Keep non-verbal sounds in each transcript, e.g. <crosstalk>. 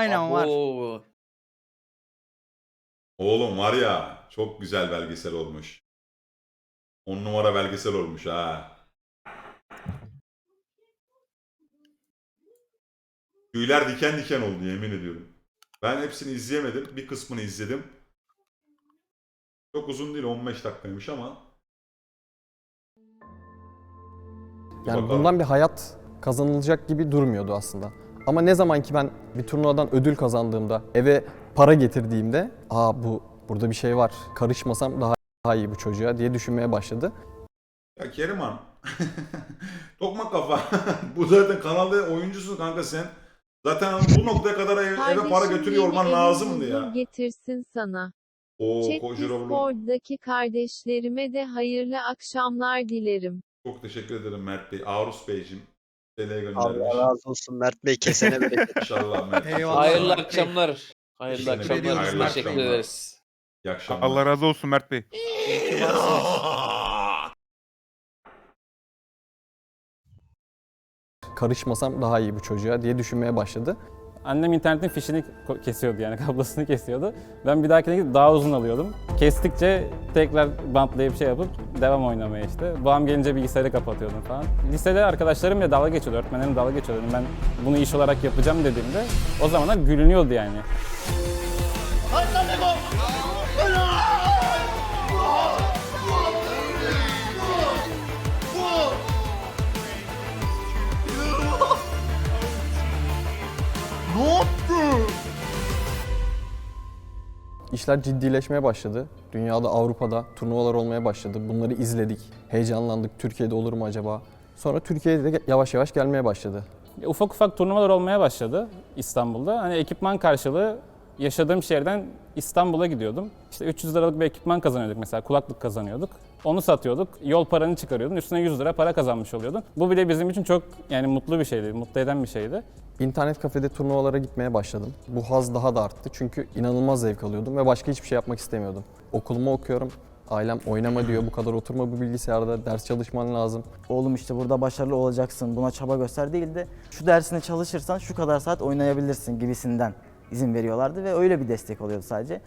Aynen var. Abo. Oğlum var ya çok güzel belgesel olmuş. 10 numara belgesel olmuş ha. Tüyler diken diken oldu yemin ediyorum. Ben hepsini izleyemedim. Bir kısmını izledim. Çok uzun değil 15 dakikaymış ama. Yani Bakalım. bundan bir hayat kazanılacak gibi durmuyordu aslında. Ama ne zaman ki ben bir turnuvadan ödül kazandığımda, eve para getirdiğimde, aa bu burada bir şey var, karışmasam daha, daha iyi bu çocuğa diye düşünmeye başladı. Ya Keriman. <laughs> Tokmak kafa. <laughs> bu zaten kanalda oyuncusun kanka sen. Zaten bu noktaya kadar ev- eve para götürüyor olman lazımdı ya. getirsin sana. Oo Chat kardeşlerime de hayırlı akşamlar dilerim. Çok teşekkür ederim Mert Bey. Arus Beyciğim. Göndermiş. Allah razı olsun Mert Bey kesene bereket. <laughs> İnşallah Mert. Eyvallah. Hayırlı akşamlar. Hayırlı Teşekkür akşamlar. ediyoruz Mert Teşekkür Bey. ederiz. İyi akşamlar. Allah razı olsun Mert Bey. Karışmasam daha iyi bu çocuğa diye düşünmeye başladı. Annem internetin fişini kesiyordu yani <laughs> kablosunu kesiyordu. Ben bir dahakine gidip daha uzun alıyordum. Kestikçe tekrar bantlayıp şey yapıp devam oynamaya işte. Babam gelince bilgisayarı kapatıyordum falan. Lisede arkadaşlarım bile dalga geçiyordu, öğretmenlerim dalga geçiyordu. Ben bunu iş olarak yapacağım dediğimde o zamanlar gülünüyordu yani. Ne yaptı? İşler ciddileşmeye başladı. Dünyada, Avrupa'da turnuvalar olmaya başladı. Bunları izledik, heyecanlandık. Türkiye'de olur mu acaba? Sonra Türkiye'de de yavaş yavaş gelmeye başladı. Ufak ufak turnuvalar olmaya başladı İstanbul'da. Hani ekipman karşılığı yaşadığım şehirden İstanbul'a gidiyordum. İşte 300 liralık bir ekipman kazanıyorduk mesela, kulaklık kazanıyorduk. Onu satıyorduk, yol paranı çıkarıyordun, üstüne 100 lira para kazanmış oluyordun. Bu bile bizim için çok yani mutlu bir şeydi, mutlu eden bir şeydi. İnternet kafede turnuvalara gitmeye başladım. Bu haz daha da arttı çünkü inanılmaz zevk alıyordum ve başka hiçbir şey yapmak istemiyordum. Okulumu okuyorum, ailem oynama diyor, bu kadar oturma bu bilgisayarda, ders çalışman lazım. oğlum işte burada başarılı olacaksın, buna çaba göster değil de şu dersine çalışırsan şu kadar saat oynayabilirsin gibisinden izin veriyorlardı ve öyle bir destek oluyordu sadece.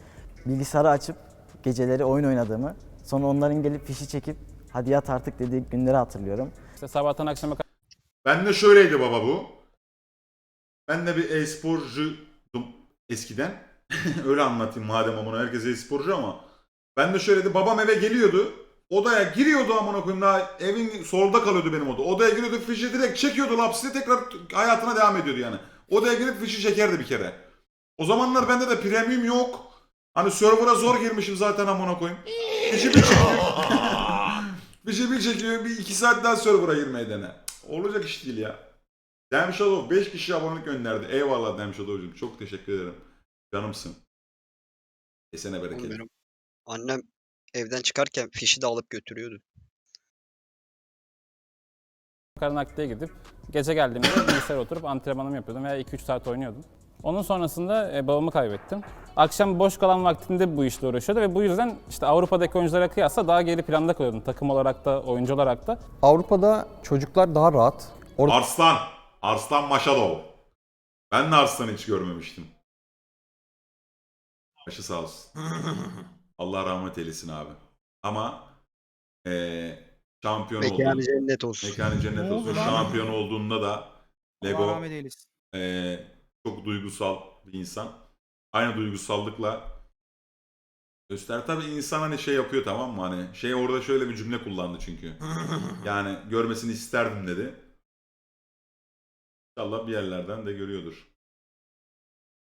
Bilgisayarı açıp geceleri oyun oynadığımı, sonra onların gelip fişi çekip hadi yat artık dediği günleri hatırlıyorum. İşte sabahtan akşama Ben de şöyleydi baba bu. Ben de bir e-sporcuydum eskiden. <laughs> Öyle anlatayım madem amına herkes e-sporcu ama. Ben de şöyleydi babam eve geliyordu. Odaya giriyordu amına koyayım daha evin solda kalıyordu benim oda. Odaya giriyordu fişi direkt çekiyordu lapsile tekrar hayatına devam ediyordu yani. Odaya girip fişi çekerdi bir kere. O zamanlar bende de premium yok. Hani server'a zor girmişim zaten amına koyayım. Fişi bir çekiyor. <laughs> fişi bir çekiyor bir iki saat daha server'a girmeye dene. Olacak iş değil ya. Dem Shadow 5 kişi abonelik gönderdi. Eyvallah Dem Shadow'cum. Çok teşekkür ederim. Canımsın. Kesene Oğlum bereket. benim annem evden çıkarken fişi de alıp götürüyordu. nakliye gidip gece geldiğimde <coughs> bilgisayara oturup antrenmanımı yapıyordum veya 2-3 saat oynuyordum. Onun sonrasında e, babamı kaybettim. Akşam boş kalan vaktimde bu işle uğraşıyordu ve bu yüzden işte Avrupa'daki oyunculara kıyasla daha geri planda kalıyordum. Takım olarak da, oyuncu olarak da. Avrupa'da çocuklar daha rahat. Orada Arslan. Arslan Maşadov. Ben de Arslan'ı hiç görmemiştim. Başı sağ olsun. <laughs> Allah rahmet eylesin abi. Ama eee şampiyon oldu. Mekanı cennet olsun. Mekanı cennet Ne oldu olsun. lan? Şampiyon olduğunda da Allah Lego rahmet eylesin. Ee, çok duygusal bir insan. Aynı duygusallıkla göster. Tabii insan hani şey yapıyor tamam mı? Hani şey orada şöyle bir cümle kullandı çünkü. <laughs> Yani görmesini isterdim dedi. İnşallah bir yerlerden de görüyordur.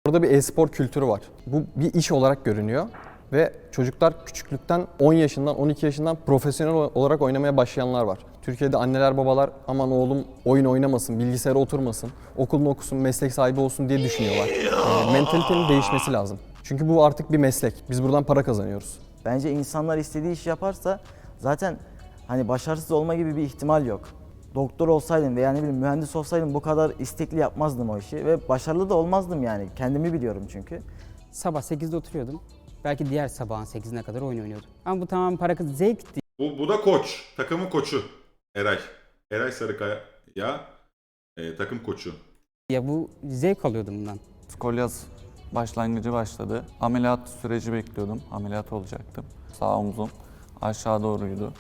Orada bir e-spor kültürü var. Bu bir iş olarak görünüyor ve çocuklar küçüklükten 10 yaşından 12 yaşından profesyonel olarak oynamaya başlayanlar var. Türkiye'de anneler babalar aman oğlum oyun oynamasın, bilgisayara oturmasın, okulunu okusun, meslek sahibi olsun diye düşünüyorlar. Ee, mentalitenin değişmesi lazım. Çünkü bu artık bir meslek. Biz buradan para kazanıyoruz. Bence insanlar istediği işi yaparsa zaten hani başarısız olma gibi bir ihtimal yok. Doktor olsaydım veya ne bileyim mühendis olsaydım bu kadar istekli yapmazdım o işi ve başarılı da olmazdım yani. Kendimi biliyorum çünkü. Sabah 8'de oturuyordum. Belki diğer sabahın 8'ine kadar oyun oynuyordum. Ama bu tamamen para kaz- zevk Bu, bu da koç. Takımın koçu. Eray. Eray Sarıkaya ya e, takım koçu. ya bu zevk alıyordum bundan. Skolyaz başlangıcı başladı. Ameliyat süreci bekliyordum. Ameliyat olacaktım. Sağ omzum aşağı doğruydu.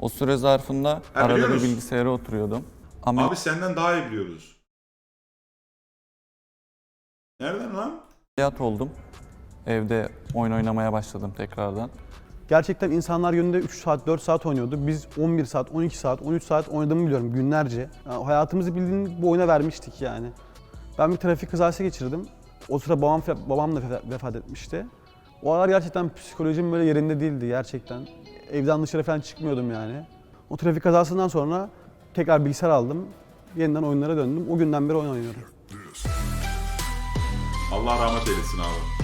O süre zarfında Ha, arada bir bilgisayara oturuyordum. Amel- Abi senden daha iyi biliyoruz. Nereden lan? Ameliyat oldum. Evde oyun oynamaya başladım tekrardan. Gerçekten insanlar günde 3 saat, 4 saat oynuyordu. Biz 11 saat, 12 saat, 13 saat oynadığımı biliyorum günlerce. Yani hayatımızı bildiğin bu oyuna vermiştik yani. Ben bir trafik kazası geçirdim. O sıra babam, babam da vefa- vefat etmişti. O aralar gerçekten psikolojim böyle yerinde değildi gerçekten. Evden dışarı falan çıkmıyordum yani. O trafik kazasından sonra tekrar bilgisayar aldım. Yeniden oyunlara döndüm. O günden beri oyun oynuyorum. Allah rahmet eylesin abi.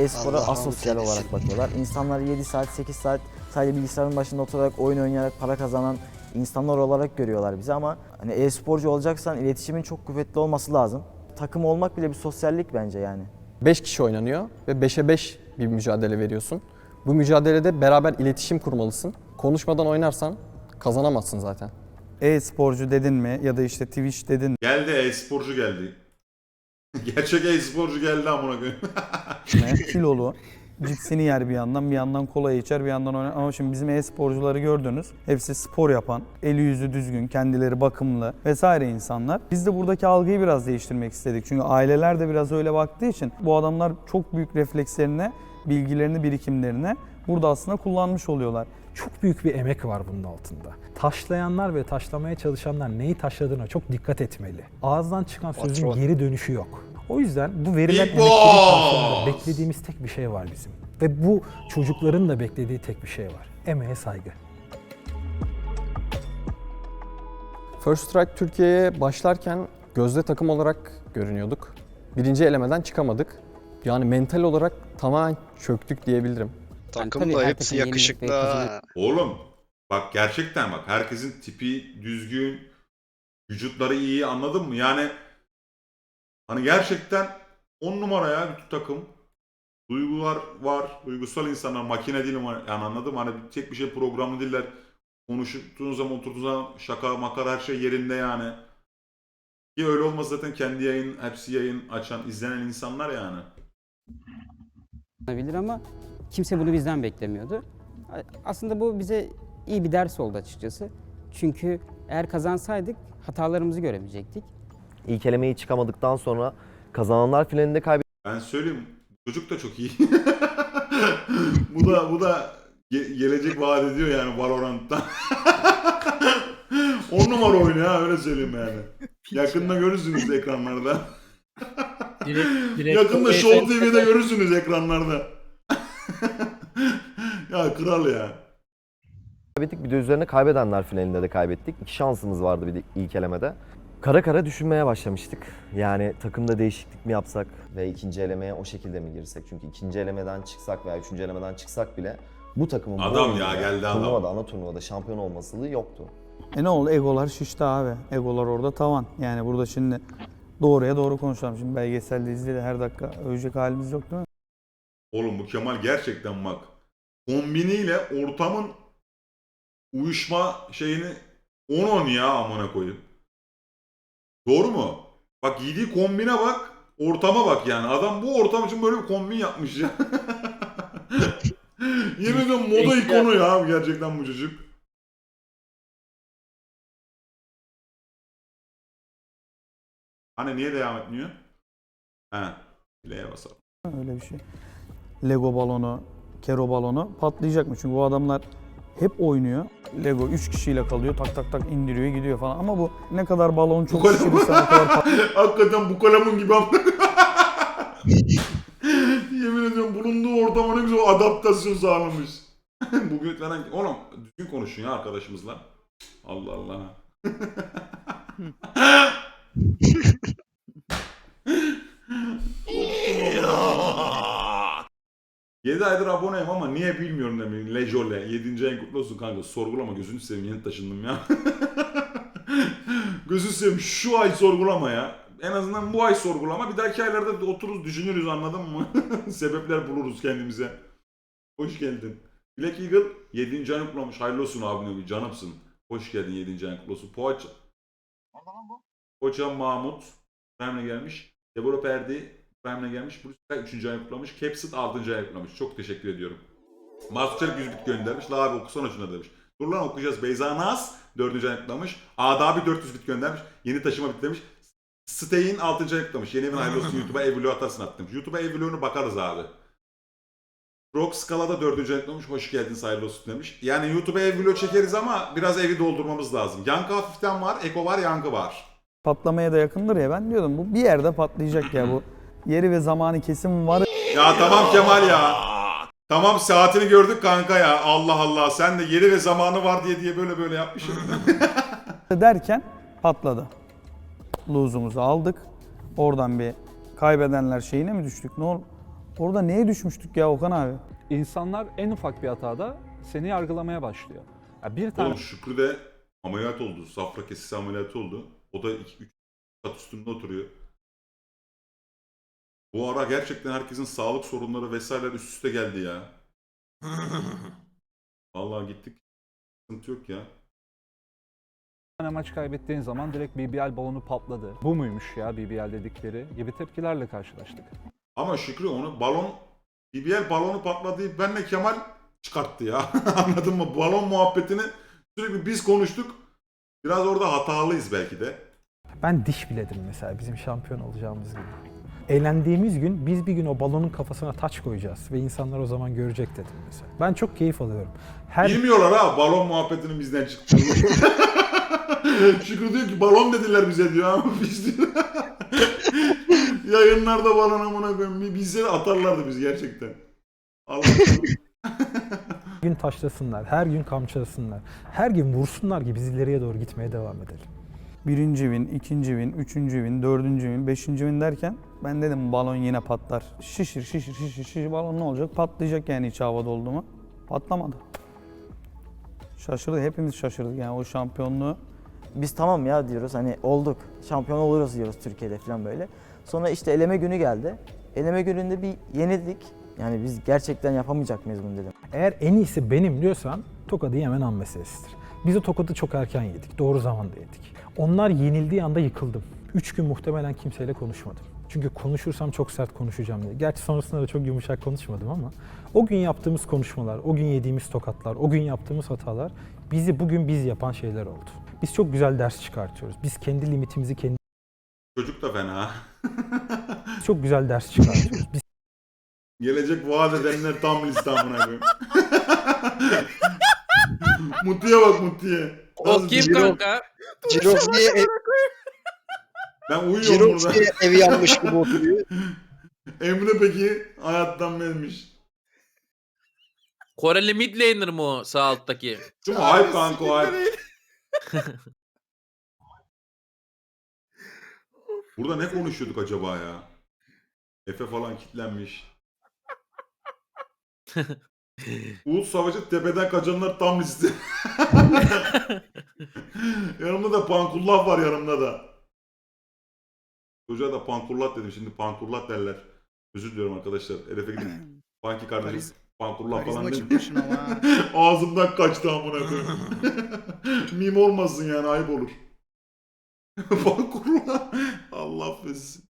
E-spora Allah asosyal olarak bakıyorlar. İnsanlar 7 saat, 8 saat sadece bilgisayarın başında oturarak oyun oynayarak para kazanan insanlar olarak görüyorlar bizi ama hani e-sporcu olacaksan iletişimin çok kuvvetli olması lazım. Takım olmak bile bir sosyallik bence yani. 5 kişi oynanıyor ve 5'e 5 bir mücadele veriyorsun. Bu mücadelede beraber iletişim kurmalısın. Konuşmadan oynarsan kazanamazsın zaten. E-sporcu dedin mi ya da işte Twitch dedin mi? Geldi e-sporcu geldi. <laughs> Gerçek e-sporcu geldi amına koyayım. kilolu. <laughs> Cipsini yer bir yandan, bir yandan kola içer, bir yandan oynar. Ama şimdi bizim e-sporcuları gördünüz. Hepsi spor yapan, eli yüzü düzgün, kendileri bakımlı vesaire insanlar. Biz de buradaki algıyı biraz değiştirmek istedik. Çünkü aileler de biraz öyle baktığı için bu adamlar çok büyük reflekslerine, bilgilerini, birikimlerini burada aslında kullanmış oluyorlar. Çok büyük bir emek var bunun altında. Taşlayanlar ve taşlamaya çalışanlar neyi taşladığına çok dikkat etmeli. Ağızdan çıkan sözün geri dönüşü yok. O yüzden bu verilen emeklerin karşılığında beklediğimiz tek bir şey var bizim. Ve bu çocukların da beklediği tek bir şey var. Emeğe saygı. First Strike Türkiye'ye başlarken gözde takım olarak görünüyorduk. Birinci elemeden çıkamadık. Yani mental olarak tamamen çöktük diyebilirim. Takım da hepsi yakışıklı. Oğlum bak gerçekten bak herkesin tipi düzgün, vücutları iyi anladın mı? Yani hani gerçekten on numara ya bütün takım. Duygular var, duygusal insanlar, makine değil yani anladım hani tek bir şey programlı değiller. Konuştuğun zaman oturduğun zaman şaka makara her şey yerinde yani. Ki öyle olmaz zaten kendi yayın, hepsi yayın açan, izlenen insanlar yani. olabilir ama kimse bunu bizden beklemiyordu. Aslında bu bize iyi bir ders oldu açıkçası. Çünkü eğer kazansaydık hatalarımızı göremeyecektik. İlk elemeyi çıkamadıktan sonra kazananlar finalinde Ben söyleyeyim çocuk da çok iyi. <laughs> bu da bu da ge- gelecek vaat ediyor yani Valorant'ta. 10 <laughs> numara oynuyor ha öyle söyleyeyim yani. Yakında görürsünüz ekranlarda. <laughs> Yakında Show TV'de görürsünüz ekranlarda. ya kral ya. kaybettik. Bir de üzerine kaybedenler finalinde de kaybettik. İki şansımız vardı bir de ilk elemede. Kara kara düşünmeye başlamıştık. Yani takımda değişiklik mi yapsak ve ikinci elemeye o şekilde mi girsek? Çünkü ikinci elemeden çıksak veya üçüncü elemeden çıksak bile bu takımın bu Adam oyunda ya, geldi adam. turnuvada, ana turnuvada şampiyon olmasılığı yoktu. E ne oldu? Egolar şişti abi. Egolar orada tavan. Yani burada şimdi doğruya doğru konuşalım. Şimdi belgeselde izle de her dakika övecek halimiz yok değil mi? Oğlum bu Kemal gerçekten bak. Kombiniyle ortamın uyuşma şeyini 10-10 ya amına koyayım. Doğru mu? Bak giydiği kombine bak. Ortama bak yani. Adam bu ortam için böyle bir kombin yapmış ya. <laughs> Yemin ediyorum moda ikonu ya gerçekten bu çocuk. Hani niye devam etmiyor? He. L'ye basalım. Öyle bir şey. Lego balonu, kero balonu patlayacak mı? Çünkü bu adamlar hep oynuyor. Lego 3 kişiyle kalıyor, tak tak tak indiriyor gidiyor falan. Ama bu ne kadar balon çok şişirirse ne kadar <laughs> Hakikaten bu kalemun gibi amına <laughs> Yemin ediyorum bulunduğu ortama ne güzel adaptasyon sağlamış. <laughs> Bugün falan oğlum düzgün konuşun ya arkadaşımızla. Allah Allah. Yedi aydır aboneyim ama niye bilmiyorum demeyin. Lejole. 7. ayın kutlu olsun kanka. Sorgulama gözünü seveyim yeni taşındım ya. <laughs> gözünü seveyim şu ay sorgulama ya. En azından bu ay sorgulama. Bir dahaki aylarda otururuz düşünürüz anladın mı? <laughs> Sebepler buluruz kendimize. Hoş geldin. Black Eagle 7. ayını kutlamış. Hayırlı olsun abine canımsın. Hoş geldin 7. ayın kutlu olsun. Poğaça. Poğaça Mahmut. Prime'le gelmiş. Deborah Perdi Prime'le gelmiş. Bruce Sky 3. ay kutlamış. Capsit 6. ay kutlamış. Çok teşekkür ediyorum. Çelik 100 bit göndermiş. La abi okusana şunları demiş. Dur lan okuyacağız. Beyza Naz 4. ay kutlamış. Ada abi 400 bit göndermiş. Yeni taşıma bit demiş. Stay'in 6. ay kutlamış. Yeni evin hayırlı olsun <laughs> YouTube'a ev vlogu atarsın attım. YouTube'a ev vlogunu bakarız abi. Rock Scala'da 4. ay kutlamış. Hoş geldin hayırlı olsun demiş. Yani YouTube'a ev vlog çekeriz ama biraz evi doldurmamız lazım. Yankı hafiften var. Eko var. Yankı var. Patlamaya da yakındır ya ben diyordum bu bir yerde patlayacak ya bu. <clears throat> Yeri ve zamanı kesin var Ya tamam Kemal ya. Tamam saatini gördük kanka ya. Allah Allah sen de yeri ve zamanı var diye diye böyle böyle yapmışsın. <laughs> derken patladı. Lose'umuzu aldık. Oradan bir kaybedenler şeyine mi düştük? Ne ol? Orada neye düşmüştük ya Okan abi? İnsanlar en ufak bir hatada seni yargılamaya başlıyor. Ya bir tane Oğlum Şükrü de ameliyat oldu. Safra kesisi ameliyatı oldu. O da 2-3 kat üstünde oturuyor. Bu ara gerçekten herkesin sağlık sorunları vesaireler üst üste geldi ya. <laughs> Vallahi gittik. Sıkıntı yok ya. tane maç kaybettiğin zaman direkt BBL balonu patladı. Bu muymuş ya BBL dedikleri gibi tepkilerle karşılaştık. Ama Şükrü onu balon BBL balonu patladı benle Kemal çıkarttı ya. <laughs> Anladın mı? Balon muhabbetini sürekli biz konuştuk. Biraz orada hatalıyız belki de. Ben diş biledim mesela bizim şampiyon olacağımız gibi. Eğlendiğimiz gün biz bir gün o balonun kafasına taç koyacağız ve insanlar o zaman görecek dedim mesela. Ben çok keyif alıyorum. Her Bilmiyorlar ha balon muhabbetinin bizden çıktığını. <laughs> Şükrü diyor ki balon dediler bize diyor ama biz diyor. <laughs> Yayınlarda balon amına koyayım. De atarlardı biz gerçekten. Allah <laughs> gün taşlasınlar, her gün kamçılasınlar, her gün vursunlar ki biz ileriye doğru gitmeye devam edelim. Birinci win, ikinci win, üçüncü win, dördüncü win, beşinci win derken ben dedim balon yine patlar. Şişir, şişir, şişir, şişir. Balon ne olacak? Patlayacak yani içi havada oldu mu? Patlamadı. Şaşırdı, hepimiz şaşırdık yani o şampiyonluğu. Biz tamam ya diyoruz hani olduk. Şampiyon oluruz diyoruz Türkiye'de falan böyle. Sonra işte eleme günü geldi. Eleme gününde bir yenildik. Yani biz gerçekten yapamayacak mıyız bunu dedim. Eğer en iyisi benim diyorsan tokadı yemen an meselesidir. Biz o tokadı çok erken yedik, doğru zamanda yedik. Onlar yenildiği anda yıkıldım. Üç gün muhtemelen kimseyle konuşmadım. Çünkü konuşursam çok sert konuşacağım diye. Gerçi sonrasında da çok yumuşak konuşmadım ama o gün yaptığımız konuşmalar, o gün yediğimiz tokatlar, o gün yaptığımız hatalar bizi bugün biz yapan şeyler oldu. Biz çok güzel ders çıkartıyoruz. Biz kendi limitimizi kendi Çocuk da fena. <laughs> çok güzel ders çıkartıyoruz. Biz Gelecek vaat edenler tam liste amına koyayım. <laughs> Mutiye bak Mutiye. O kim kanka? Cirox diye, ev, Ben uyuyorum Cirox burada. diye evi yanmış gibi oturuyor. <laughs> Emre peki hayattan vermiş. Koreli mid laner mı o sağ alttaki? Değil mi? Hype kanka o hype. <laughs> Burada ne konuşuyorduk acaba ya? Efe falan kitlenmiş. Uğuz Savaşı tepeden kaçanlar tam liste. <laughs> yanımda da pankullah var yanımda da. Çocuğa da pankullah dedim şimdi pankullah derler. Özür diliyorum arkadaşlar. Elif'e gidip <clears throat> Panki kardeşim pankullah falan dedim. <laughs> Ağzımdan kaçtı amına koyayım. <laughs> Mim olmasın yani ayıp olur. pankullah. Allah affetsin.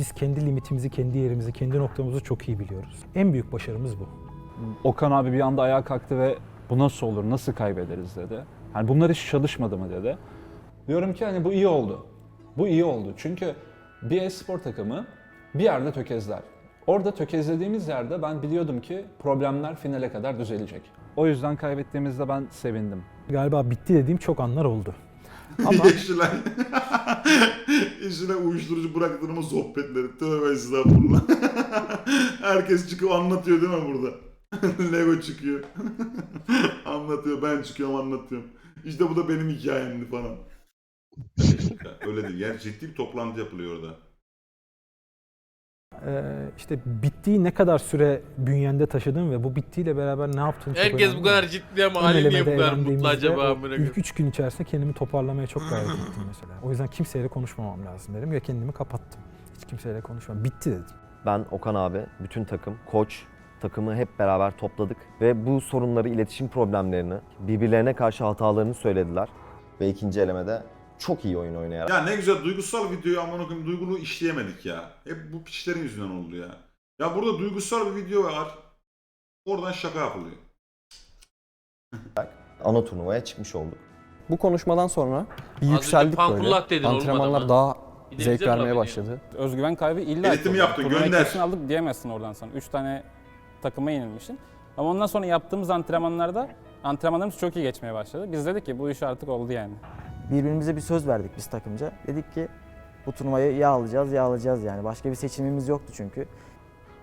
Biz kendi limitimizi, kendi yerimizi, kendi noktamızı çok iyi biliyoruz. En büyük başarımız bu. Okan abi bir anda ayağa kalktı ve bu nasıl olur, nasıl kaybederiz dedi. Hani bunlar hiç çalışmadı mı dedi. Diyorum ki hani bu iyi oldu. Bu iyi oldu. Çünkü bir e-spor takımı bir yerde tökezler. Orada tökezlediğimiz yerde ben biliyordum ki problemler finale kadar düzelecek. O yüzden kaybettiğimizde ben sevindim. Galiba bitti dediğim çok anlar oldu. Ama <laughs> Yeşilay. Yeşilay <laughs> uyuşturucu bıraktırma sohbetleri. Tövbe estağfurullah. <laughs> Herkes çıkıp anlatıyor değil mi burada? Lego çıkıyor. anlatıyor. Ben çıkıyorum anlatıyorum. İşte bu da benim hikayemdi falan. Öyle değil. Yani ciddi bir toplantı yapılıyor orada. Ee, işte bittiği ne kadar süre bünyende taşıdın ve bu bittiğiyle beraber ne yaptığın çok Herkes önemli. bu kadar ciddi ama Ön Ali niye bu kadar mutlu acaba o amına koyayım? İlk üç gün içerisinde kendimi toparlamaya çok gayret ettim mesela. O yüzden kimseyle konuşmamam lazım dedim ve kendimi kapattım. Hiç kimseyle konuşmam. Bitti dedim. Ben, Okan abi, bütün takım, koç, takımı hep beraber topladık ve bu sorunları, iletişim problemlerini, birbirlerine karşı hatalarını söylediler. Ve ikinci elemede çok iyi oyun oynayarak. Ya ne güzel duygusal videoyu amına koyayım duygulu işleyemedik ya. Hep bu piçlerin yüzünden oldu ya. Ya burada duygusal bir video var. Oradan şaka yapılıyor. <laughs> Ana turnuvaya çıkmış olduk. Bu konuşmadan sonra bir önce yükseldik pankullak böyle. dedin, olmadı Antrenmanlar daha Bir de zevk bize vermeye laf başladı. Özgüven kaybı illa Editimi ki yaptın. Turnuvayı gönder. kesin aldık diyemezsin oradan sonra. 3 tane takıma yenilmişsin. Ama ondan sonra yaptığımız antrenmanlarda antrenmanlarımız çok iyi geçmeye başladı. Biz dedik ki bu iş artık oldu yani. Birbirimize bir söz verdik biz takımca. Dedik ki bu turnuvayı ya alacağız ya alacağız yani. Başka bir seçimimiz yoktu çünkü.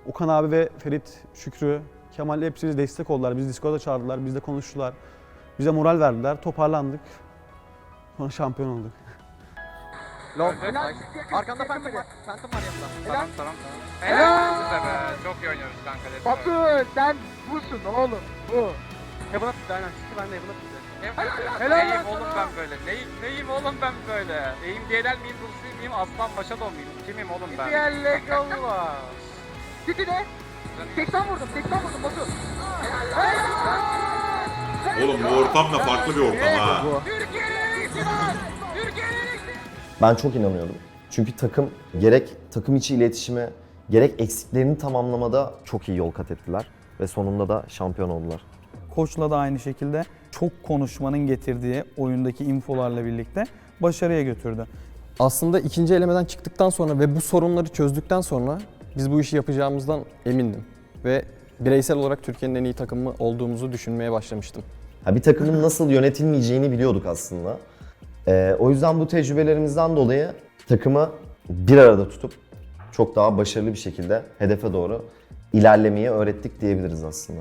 Okan abi ve Ferit, Şükrü, Kemal hepsi bize destek oldular. Bizi Discord'a çağırdılar, bizle konuştular. Bize moral verdiler, toparlandık. Sonra şampiyon olduk. Arkanda Phantom var. Phantom var yanında. Tamam tamam tamam. Helal be. Çok iyi oynuyoruz kanka. Batu sen busun oğlum. Bu. Heaven'a tuttu aynen. Çıktı ben de Heaven'a tuttu. Helal neyim oğlum ben böyle? Neyim, neyim oğlum ben böyle? Eğim DLL miyim, Dulsi miyim, Aslan Başadon muyum? Kimim oğlum ben? Diyerlek Allah. Gitti de. 80 vurdum, 80 vurdum Batu. Oğlum bu ortam da farklı bir ortam ha. Türkiye'nin. Türkiye'nin Ben çok inanıyordum. Çünkü takım gerek takım içi iletişime gerek eksiklerini tamamlamada çok iyi yol kat ettiler. Ve sonunda da şampiyon oldular. Koçla da aynı şekilde çok konuşmanın getirdiği oyundaki infolarla birlikte başarıya götürdü. Aslında ikinci elemeden çıktıktan sonra ve bu sorunları çözdükten sonra biz bu işi yapacağımızdan emindim. Ve bireysel olarak Türkiye'nin en iyi takımı olduğumuzu düşünmeye başlamıştım. Ha, bir takımın nasıl yönetilmeyeceğini biliyorduk aslında. Ee, o yüzden bu tecrübelerimizden dolayı takımı bir arada tutup çok daha başarılı bir şekilde hedefe doğru ilerlemeyi öğrettik diyebiliriz aslında.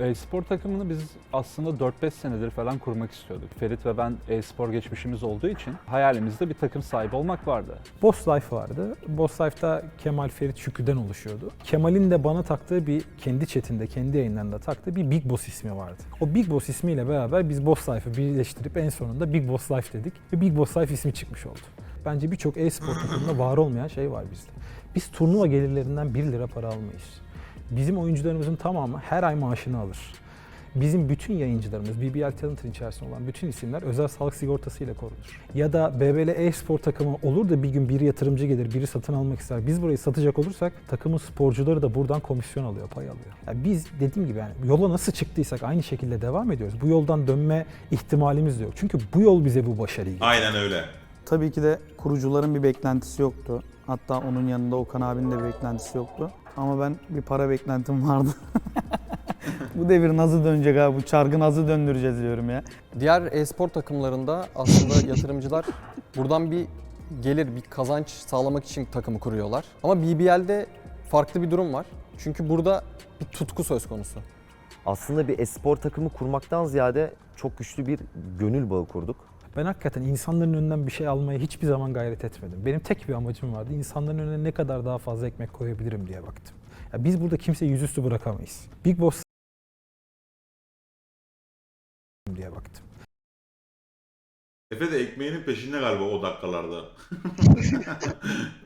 E-spor takımını biz aslında 4-5 senedir falan kurmak istiyorduk. Ferit ve ben e-spor geçmişimiz olduğu için hayalimizde bir takım sahibi olmak vardı. Boss Life vardı. Boss Life'da Kemal Ferit Şükrü'den oluşuyordu. Kemal'in de bana taktığı bir kendi chatinde, kendi yayınlarında taktığı bir Big Boss ismi vardı. O Big Boss ismiyle beraber biz Boss Life'ı birleştirip en sonunda Big Boss Life dedik ve Big Boss Life ismi çıkmış oldu. Bence birçok e-spor takımında var olmayan şey var bizde. Biz turnuva gelirlerinden 1 lira para almayız. Bizim oyuncularımızın tamamı her ay maaşını alır. Bizim bütün yayıncılarımız, BBL Talent'ın içerisinde olan bütün isimler özel sağlık sigortası ile korunur. Ya da BBL e-spor takımı olur da bir gün biri yatırımcı gelir, biri satın almak ister. Biz burayı satacak olursak takımın sporcuları da buradan komisyon alıyor, pay alıyor. Yani biz dediğim gibi yani yola nasıl çıktıysak aynı şekilde devam ediyoruz. Bu yoldan dönme ihtimalimiz de yok. Çünkü bu yol bize bu başarıyı getirdi. Aynen öyle. Tabii ki de kurucuların bir beklentisi yoktu. Hatta onun yanında Okan abinin de bir beklentisi yoktu. Ama ben bir para beklentim vardı. <laughs> bu devir nasıl dönecek abi? Bu çarkı nasıl döndüreceğiz diyorum ya. Diğer e-spor takımlarında aslında <laughs> yatırımcılar buradan bir gelir, bir kazanç sağlamak için takımı kuruyorlar. Ama BBL'de farklı bir durum var. Çünkü burada bir tutku söz konusu. Aslında bir espor takımı kurmaktan ziyade çok güçlü bir gönül bağı kurduk. Ben hakikaten insanların önünden bir şey almaya hiçbir zaman gayret etmedim. Benim tek bir amacım vardı. İnsanların önüne ne kadar daha fazla ekmek koyabilirim diye baktım. Ya biz burada kimseyi yüzüstü bırakamayız. Big Boss diye baktım. Efe de ekmeğinin peşinde galiba o dakikalarda. <laughs>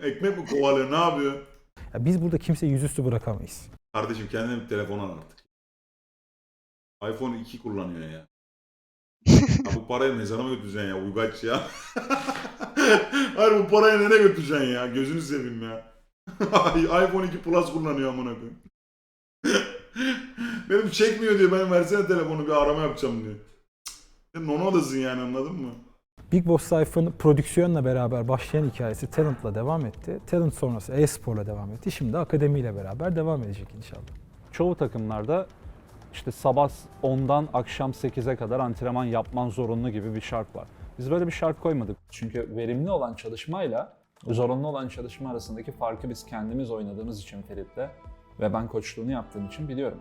Ekmek mi kovalıyor ne yapıyor? Ya biz burada kimseyi yüzüstü bırakamayız. Kardeşim kendine bir telefon al artık. iPhone 2 kullanıyor ya. <laughs> parayı mezara mı götüreceksin ya uygaç ya? <laughs> Hayır bu parayı nereye götüreceksin ya? Gözünü seveyim ya. <laughs> iPhone 2 Plus kullanıyor amına koyayım. <laughs> Benim çekmiyor diyor ben versene telefonu bir arama yapacağım diyor. Sen nonodasın yani anladın mı? Big Boss sayfanın prodüksiyonla beraber başlayan hikayesi Talent'la devam etti. Talent sonrası e-sporla devam etti. Şimdi akademiyle beraber devam edecek inşallah. Çoğu takımlarda işte sabah 10'dan akşam 8'e kadar antrenman yapman zorunlu gibi bir şart var. Biz böyle bir şart koymadık. Çünkü verimli olan çalışmayla zorunlu olan çalışma arasındaki farkı biz kendimiz oynadığımız için Ferit'le ve ben koçluğunu yaptığım için biliyorum.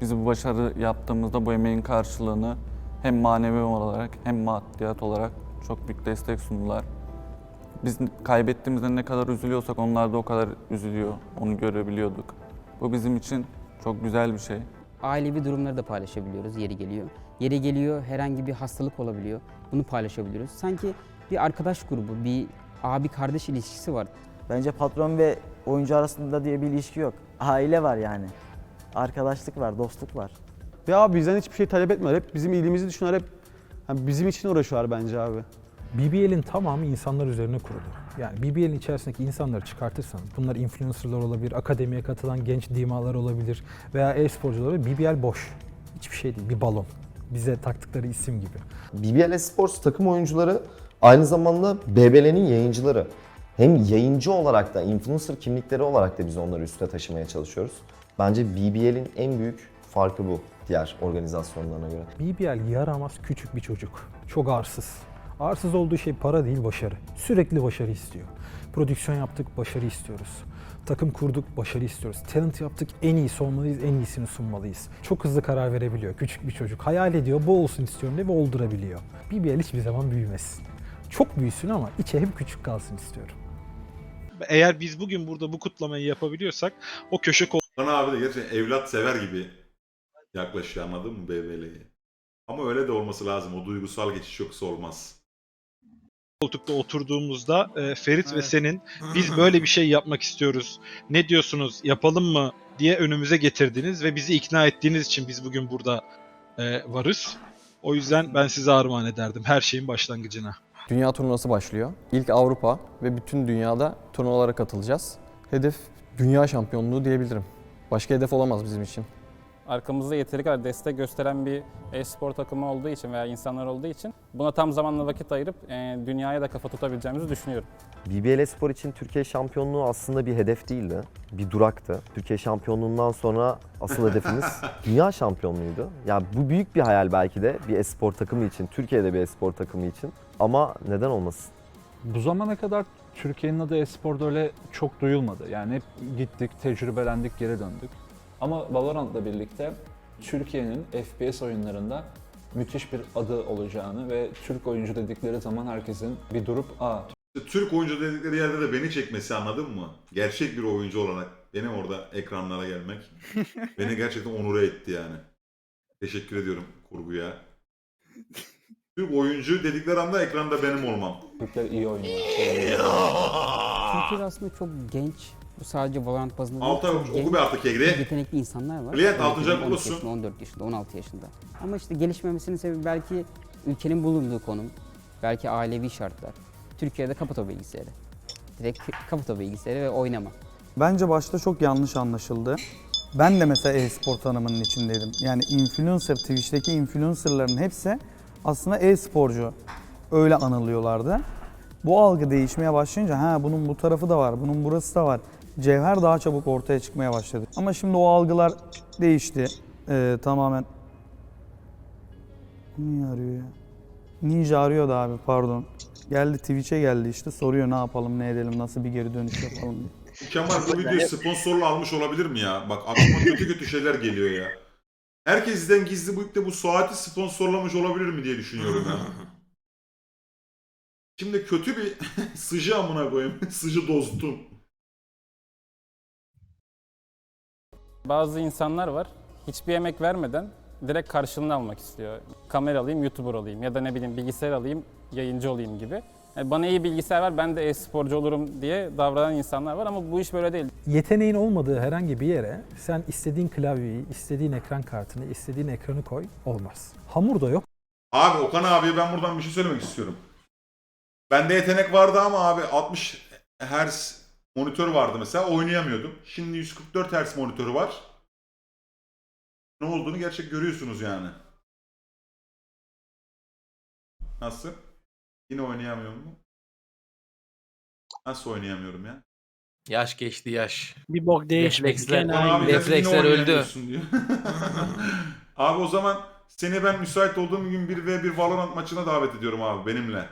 Biz bu başarı yaptığımızda bu emeğin karşılığını hem manevi olarak hem maddiyat olarak çok büyük destek sundular. Biz kaybettiğimizde ne kadar üzülüyorsak onlar da o kadar üzülüyor. Onu görebiliyorduk. Bu bizim için çok güzel bir şey. Ailevi durumları da paylaşabiliyoruz yeri geliyor. Yeri geliyor herhangi bir hastalık olabiliyor. Bunu paylaşabiliyoruz. Sanki bir arkadaş grubu, bir abi kardeş ilişkisi var. Bence patron ve oyuncu arasında diye bir ilişki yok. Aile var yani. Arkadaşlık var, dostluk var. Ve abi bizden hiçbir şey talep etmiyorlar. Hep bizim iyiliğimizi düşünüyorlar. Hep yani bizim için uğraşıyorlar bence abi. BBL'in tamamı insanlar üzerine kurulu. Yani BBL'in içerisindeki insanları çıkartırsan, bunlar influencerlar olabilir, akademiye katılan genç dimalar olabilir veya e-sporcular olabilir. BBL boş. Hiçbir şey değil, bir balon. Bize taktıkları isim gibi. BBL Esports takım oyuncuları aynı zamanda BBL'nin yayıncıları. Hem yayıncı olarak da influencer kimlikleri olarak da biz onları üste taşımaya çalışıyoruz. Bence BBL'in en büyük farkı bu diğer organizasyonlarına göre. BBL yaramaz küçük bir çocuk. Çok arsız. Arsız olduğu şey para değil başarı. Sürekli başarı istiyor. Prodüksiyon yaptık, başarı istiyoruz. Takım kurduk, başarı istiyoruz. Talent yaptık, en iyisi olmalıyız, en iyisini sunmalıyız. Çok hızlı karar verebiliyor küçük bir çocuk. Hayal ediyor, bu olsun istiyorum diye ve oldurabiliyor. BBL hiçbir zaman büyümesin. Çok büyüsün ama içe hep küçük kalsın istiyorum. Eğer biz bugün burada bu kutlamayı yapabiliyorsak o köşe Bana abi de gerçekten evlat sever gibi yaklaşıyor anladın mı BBL'ye? Ama öyle de olması lazım. O duygusal geçiş yoksa olmaz. Koltukta oturduğumuzda e, Ferit ve senin <laughs> biz böyle bir şey yapmak istiyoruz. Ne diyorsunuz? Yapalım mı? diye önümüze getirdiniz ve bizi ikna ettiğiniz için biz bugün burada e, varız. O yüzden ben size armağan ederdim her şeyin başlangıcına. Dünya turnuvası başlıyor. İlk Avrupa ve bütün dünyada turnuvalara katılacağız. Hedef dünya şampiyonluğu diyebilirim. Başka hedef olamaz bizim için. Arkamızda yeteri kadar destek gösteren bir e-spor takımı olduğu için veya insanlar olduğu için buna tam zamanla vakit ayırıp e, dünyaya da kafa tutabileceğimizi düşünüyorum. BBL Spor için Türkiye şampiyonluğu aslında bir hedef değildi. Bir duraktı. Türkiye şampiyonluğundan sonra asıl hedefimiz <laughs> dünya şampiyonluğuydu. Yani bu büyük bir hayal belki de bir espor takımı için, Türkiye'de bir espor takımı için. Ama neden olmasın? Bu zamana kadar Türkiye'nin adı e-sporda öyle çok duyulmadı. Yani hep gittik, tecrübelendik, geri döndük. Ama Valorant'la birlikte Türkiye'nin FPS oyunlarında müthiş bir adı olacağını ve Türk oyuncu dedikleri zaman herkesin bir durup aa İşte Türk oyuncu dedikleri yerde de beni çekmesi anladın mı? Gerçek bir oyuncu olarak benim orada ekranlara gelmek <laughs> beni gerçekten onure etti yani. Teşekkür ediyorum kurguya. Türk oyuncu dedikleri anda ekranda benim olmam. Türkler iyi oynuyor. Türkiye'de aslında çok genç, bu sadece Valorant bazında değil, Altay çok oku bir artık Kegri. yetenekli insanlar var. Klient, Evet, altıncı 13 kutlusun. yaşında, 14 yaşında, 16 yaşında. Ama işte gelişmemesinin sebebi belki ülkenin bulunduğu konum, belki ailevi şartlar. Türkiye'de kapato bilgisayarı. Direkt kapato bilgisayarı ve oynama. Bence başta çok yanlış anlaşıldı. Ben de mesela e-spor tanımının içindeydim. Yani influencer, Twitch'teki influencerların hepsi aslında e-sporcu. Öyle anılıyorlardı. Bu algı değişmeye başlayınca ha bunun bu tarafı da var, bunun burası da var. Cevher daha çabuk ortaya çıkmaya başladı. Ama şimdi o algılar değişti. Ee, tamamen... Niye arıyor ya? Ninja arıyordu abi pardon. Geldi Twitch'e geldi işte soruyor ne yapalım ne edelim nasıl bir geri dönüş yapalım diye. Kemal bu videoyu sponsorlu almış olabilir mi ya? Bak aklıma kötü kötü şeyler geliyor ya. Herkesten gizli bu de bu saati sponsorlamış olabilir mi diye düşünüyorum ya. <laughs> Şimdi kötü bir <laughs> sıcı amına koyayım. <laughs> sıcı dostum. Bazı insanlar var hiçbir emek vermeden direkt karşılığını almak istiyor. Kamera alayım, YouTuber olayım ya da ne bileyim bilgisayar alayım, yayıncı olayım gibi. Yani bana iyi bilgisayar ver ben de e-sporcu olurum diye davranan insanlar var ama bu iş böyle değil. Yeteneğin olmadığı herhangi bir yere sen istediğin klavyeyi, istediğin ekran kartını, istediğin ekranı koy olmaz. Hamur da yok. Abi Okan abiye ben buradan bir şey söylemek istiyorum. Bende yetenek vardı ama abi 60 Hz monitör vardı mesela oynayamıyordum. Şimdi 144 Hz monitörü var. Ne olduğunu gerçek görüyorsunuz yani. Nasıl? Yine oynayamıyor mu? Nasıl oynayamıyorum ya? Yaş geçti yaş. Bir bok değişmedi. Refleksler, Gene aynı. abi yine öldü. oynayamıyorsun diyor. <laughs> abi o zaman seni ben müsait olduğum gün 1v1 Valorant maçına davet ediyorum abi benimle.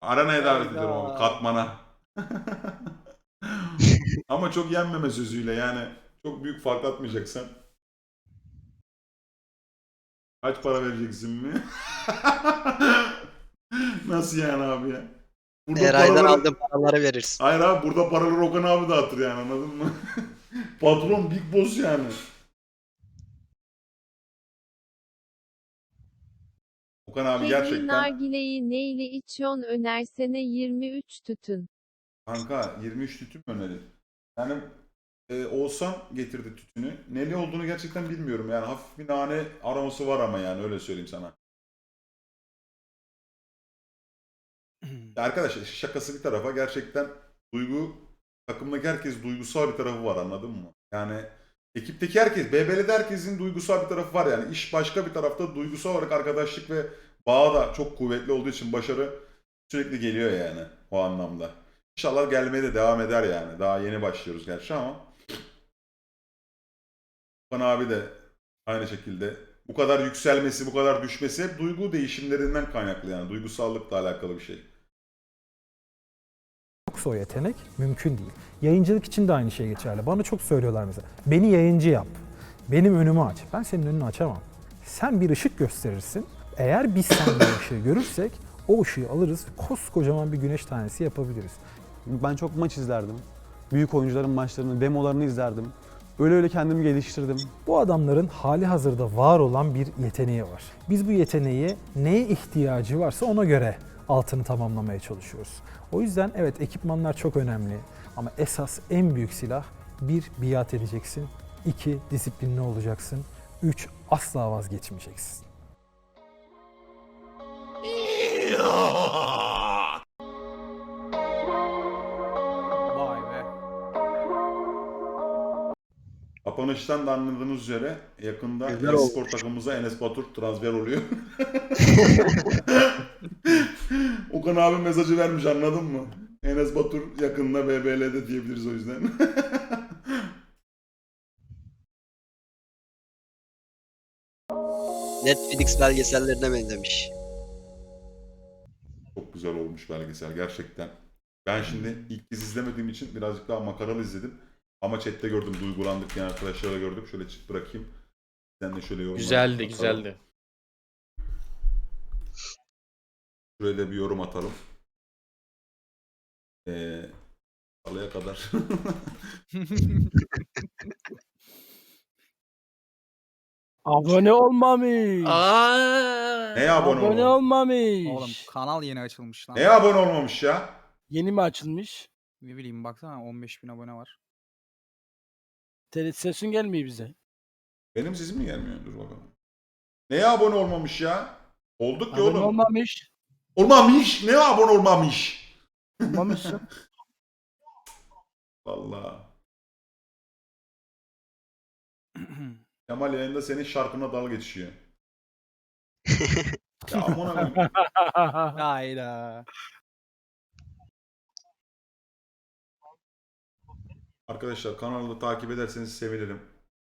Arena'ya davet ediyorum abi katmana. <laughs> Ama çok yenmeme sözüyle yani çok büyük fark atmayacaksan. Kaç para vereceksin mi? <laughs> Nasıl yani abi ya? Eray'dan paraları- aldığın paraları verirsin. Hayır abi burada paraları Okan abi dağıtır yani anladın mı? <laughs> Patron big boss yani. Okan abi Kegri gerçekten nargileyi neyle içiyorsun önersene 23 tütün. Kanka 23 tütün mü önerir? Yani e, Oğuzhan getirdi tütünü. Neli olduğunu gerçekten bilmiyorum yani hafif bir nane aroması var ama yani öyle söyleyeyim sana. <clears throat> Ya arkadaşlar şakası bir tarafa gerçekten duygu takımdaki herkes duygusal bir tarafı var anladın mı? Yani ekipteki herkes, BBL'de herkesin duygusal bir tarafı var yani. iş başka bir tarafta duygusal olarak arkadaşlık ve bağ da çok kuvvetli olduğu için başarı sürekli geliyor yani o anlamda. İnşallah gelmeye de devam eder yani. Daha yeni başlıyoruz gerçi ama. Okan abi de aynı şekilde bu kadar yükselmesi, bu kadar düşmesi hep duygu değişimlerinden kaynaklı yani. Duygusallıkla alakalı bir şey. Yoksa o yetenek mümkün değil. Yayıncılık için de aynı şey geçerli. Bana çok söylüyorlar mesela. Beni yayıncı yap. Benim önümü aç. Ben senin önünü açamam. Sen bir ışık gösterirsin. Eğer biz sende o ışığı görürsek o ışığı alırız. Koskocaman bir güneş tanesi yapabiliriz. Ben çok maç izlerdim. Büyük oyuncuların maçlarını, demolarını izlerdim. Öyle öyle kendimi geliştirdim. Bu adamların hali hazırda var olan bir yeteneği var. Biz bu yeteneği neye ihtiyacı varsa ona göre altını tamamlamaya çalışıyoruz. O yüzden evet ekipmanlar çok önemli ama esas en büyük silah bir biat edeceksin, iki disiplinli olacaksın, üç asla vazgeçmeyeceksin. <laughs> Kapanıştan da anladığınız üzere yakında Güzel e-spor olmuş. takımımıza Enes Batur transfer oluyor. <laughs> Okan abi mesajı vermiş anladın mı? Enes Batur yakında BBL'de diyebiliriz o yüzden. <laughs> Netflix belgesellerine benzemiş. Çok güzel olmuş belgesel gerçekten. Ben şimdi ilk kez izlemediğim için birazcık daha makaralı izledim. Ama chatte gördüm, duygulandık yani arkadaşlarla gördüm. Şöyle çık bırakayım. Sen de şöyle yorumlar. Güzeldi atalım. güzeldi. Şuraya da bir yorum atalım. Ee, Salıya kadar. <laughs> Abone olmamış. Aa. Neye abone olmamış? olmamış. Oğlum kanal yeni açılmış lan. Neye abone olmamış ya? Yeni mi açılmış? Ne bileyim baksana 15 bin abone var. Tele sesin gelmiyor bize. Benim sesim mi gelmiyor? Dur bakalım. Neye abone olmamış ya? Olduk ya Abone oğlum. olmamış. Olmamış. Neye abone olmamış? Olmamışsın. <laughs> Vallahi. <clears throat> Kemal yayında senin şarkına dalga geçiyor. <laughs> ya amına koyayım. <laughs> Hayda. Arkadaşlar kanalı takip ederseniz sevinirim.